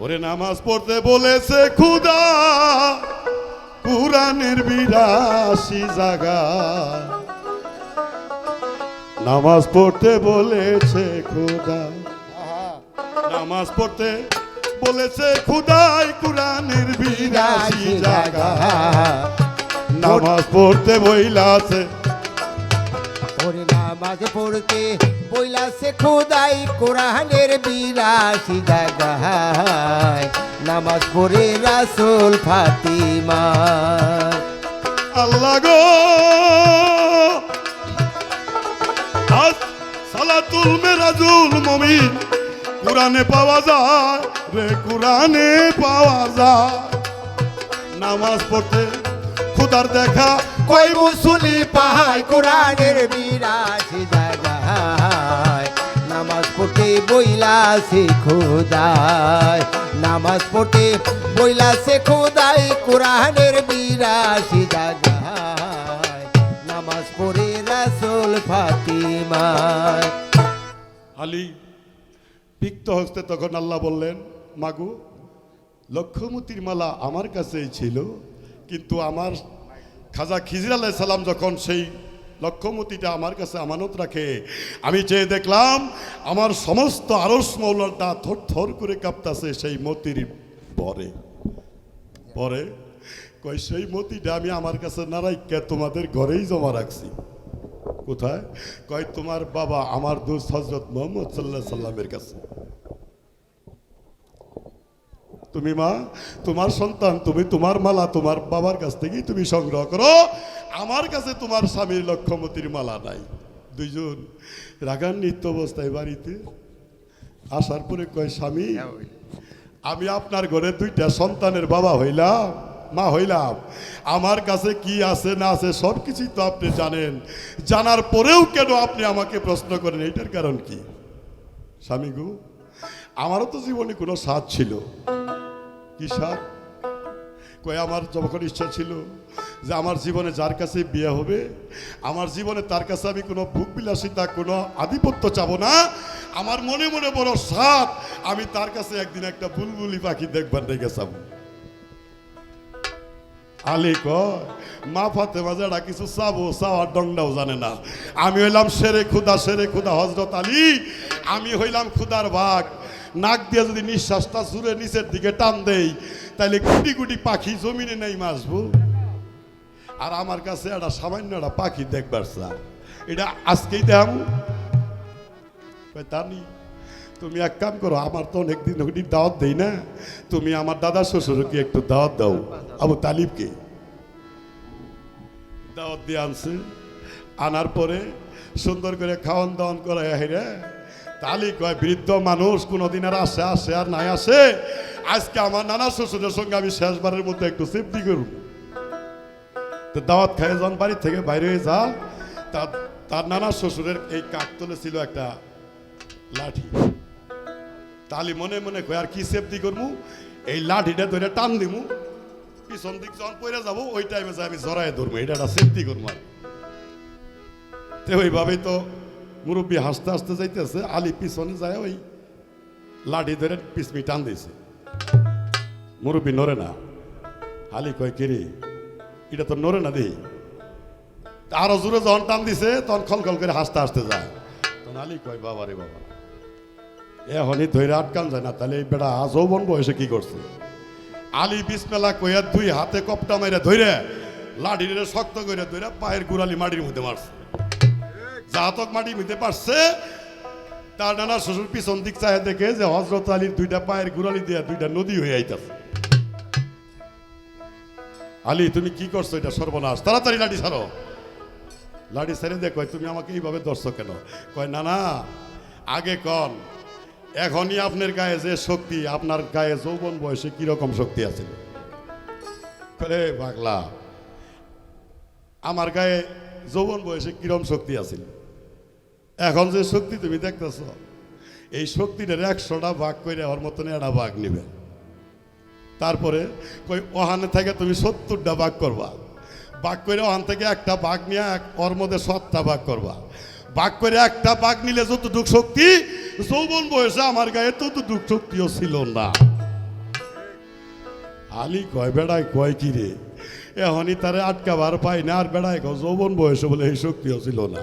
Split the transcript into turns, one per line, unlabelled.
ওরে নামাজ পড়তে বলেছে খুদা কুরানের বিরাশি জায়গা নামাজ পড়তে বলেছে খুদা নামাজ পড়তে বলেছে খুদাই কুরানের বিরাশি জায়গা নামাজ পড়তে বইলাছে
ওরে নামাজ পড়তে বইলা সে খোদাই কোরআনের বিরাশি জায়গায়। নামাজ পড়ে রাসুল ফাতিমা।
আল্লাহ গো। সালাতুল মেরাজুল মমিন। কোরআনে পাওয়া যায় রে, কোরআনে পাওয়া যায়। নামাজ পড়তে খুদার দেখা
কই মুসলি পাহাড়, কোরআনের বিরাশি জায়গায় নামাজ পড়তে বইলা সে খোদাই নামাজ পড়তে বইলা সে খোদাই কোরআনের বিরাশি জায়গায় নামাজ পড়ে রাসুল ফাতিমায়।
আলী পিক্ত হস্তে তখন আল্লাহ বললেন, মাগু, লক্ষ্যমতির মালা আমার কাছেই ছিল, কিন্তু আমার খাজা খিজির আল্লাহ সালাম যখন সেই লক্ষ্যমতিটা আমার কাছে আমানত রাখে, আমি চেয়ে দেখলাম আমার সমস্ত আরস মৌলাটা থর থর করে কাঁপতাছে সেই মতির পরে। পরে কই সেই মতিটা আমি আমার কাছে নারাইকে তোমাদের ঘরেই জমা রাখছি। কোথায়? কয়, তোমার বাবা আমার দোস্ত হজরত মোহাম্মদ সাল্লাহ সাল্লামের কাছে। তুমি মা তোমার সন্তান তুমি তোমার মালা তোমার বাবার কাছ থেকেই তুমি সংগ্রহ করো। আমার কাছে তোমার স্বামীর লক্ষ্যমতির মালা নাই। দুইজন রাগান্বিত অবস্থায় বাড়িতে আসার পরে কয় স্বামী আমি আপনার ঘরে দুইটা সন্তানের বাবা হইলাম মা হইলাম। আমার কাছে কি আছে না আছে সব কিছুই তো আপনি জানেন। জানার পরেও কেন আপনি আমাকে প্রশ্ন করেন? এটার কারণ কি? স্বামী গো আমারও তো জীবনে কোনো স্বাদ ছিল। কি স্বাদ কই আমার যখন ইচ্ছা ছিল যে আমার জীবনে যার কাছে বিয়ে হবে, আমার জীবনে তার কাছে আমি কোনো ভোগ বিলাসিতা, কোনো আধিপত্য চাবো না। আমার মনে মনে বড় সাপ আমি তার কাছে একদিন একটা বুলবুলি পাখি দেখবার রেখে যাব। আলী কয়, মা ফাতেমা যারা কিছু চাবো, চাওয়ার ডংটাও জানে না। আমি হইলাম সেরে খুদা সেরে খুদা হজরত আলী। আমি হইলাম খুদার ভাগ নাক দিয়ে যদি নিঃশ্বাসটা জুড়ে নিচের দিকে টান দেই তাহলে কোটি কোটি পাখি জমিনে নেই মাসবো আর আমার কাছে একটা সামান্য একটা পাখি দেখবার চা এটা আজকেই দেখাম তানি, তুমি এক কাম করো, আমার তো অনেকদিন হইনি দাওয়াত দেই না। তুমি আমার দাদা শ্বশুরকে একটু দাওয়াত দাও। আবু তালিবকে। দাওয়াত দিয়ে আনছে। আনার পরে সুন্দর করে খাওয়ান দাওয়ান করে হেরে তালি কয়, বৃদ্ধ মানুষ, কোনোদিন আর আসে আসে আর নাই, আসে। আজকে আমার নানা শ্বশুরের সঙ্গে আমি শেষবারের মধ্যে একটু সেফটি করব। তো দাওয়াত খাই যখন বাড়ি থেকে বাইরে হয়ে যা। তার নানা শ্বশুরের এই কাকতলে ছিল একটা লাঠি। তালি মনে মনে কয়, আর কি সেফটি করব এই লাঠিটা ধরে টান দিমু। পিছন দিক যখন পড়ে যাব, ওই টাইমে আমি জড়াই ধরবো এটা একটা সেফটি করব আর। তো ওইভাবেই তো মুরব্বী হাসতে হাসতে যাইতেছে, আলি পিছনে যায় ওই লাঠি ধরে পিসমি টান দিয়েছে মুরব্বী নড়ে না। আলি কয়, কিরে, এটা তো নড়ে না দিই আরও জোরে যখন টান দিছে, তখন খলখল করে হাসতে হাসতে যায়। তখন আলি কয়, বাবা রে বাবা, এখনই ধৈর্য আটকান যায় না, তাহলে এই বেটা যৌবন বয়সে কি করছে? আলী বিসমেলা কইয়া দুই হাতে কপটা মাইরা ধইরে লাঠিরে শক্ত করে ধইরে পায়ের গুড়ালি মাটির মধ্যে মারছে। জাতক মাটি মধ্যে পারছে। তার নানা শ্বশুর পিছন দিক চাহে দেখে যে হজরত আলীর দুইটা পায়ের গুড়ালি দিয়ে দুইটা নদী হয়ে আইতাছে। আলী, তুমি কি করছ? এটা সর্বনাশ। তাড়াতাড়ি লাঠি ছাড়ো। লাঠি ছেড়ে দিয়ে কয়, তুমি আমাকে এইভাবে ধরছো কেন? কয় না না আগে কন, এখনই আপনার গায়ে যে শক্তি, আপনার গায়ে যৌবন বয়সে কীরকম শক্তি আছে? করে পাগলা, আমার গায়ে যৌবন বয়সে কিরম শক্তি আছে? এখন যে শক্তি তুমি দেখতেছ, এই শক্তিটার একশোটা ভাগ করে ওর মতন একটা ভাগ নিবে। তারপরে কই, ওহানে থেকে তুমি সত্তরটা ভাগ করবা। ভাগ করে ওহান থেকে একটা ভাগ নিয়ে ওর মধ্যে সাতটা ভাগ করবা। ভাগ করে একটা ভাগ নিলে যতটুক শক্তি, যৌবন বয়সে আমার গায়ে ততটুক শক্তিও ছিল না। আলী কয়, বেড়ায় কয় কি রে? এখনই তারে আটকাবার পাই না, আর বেড়ায় কয়, যৌবন বয়সে বলে এই শক্তিও ছিল না।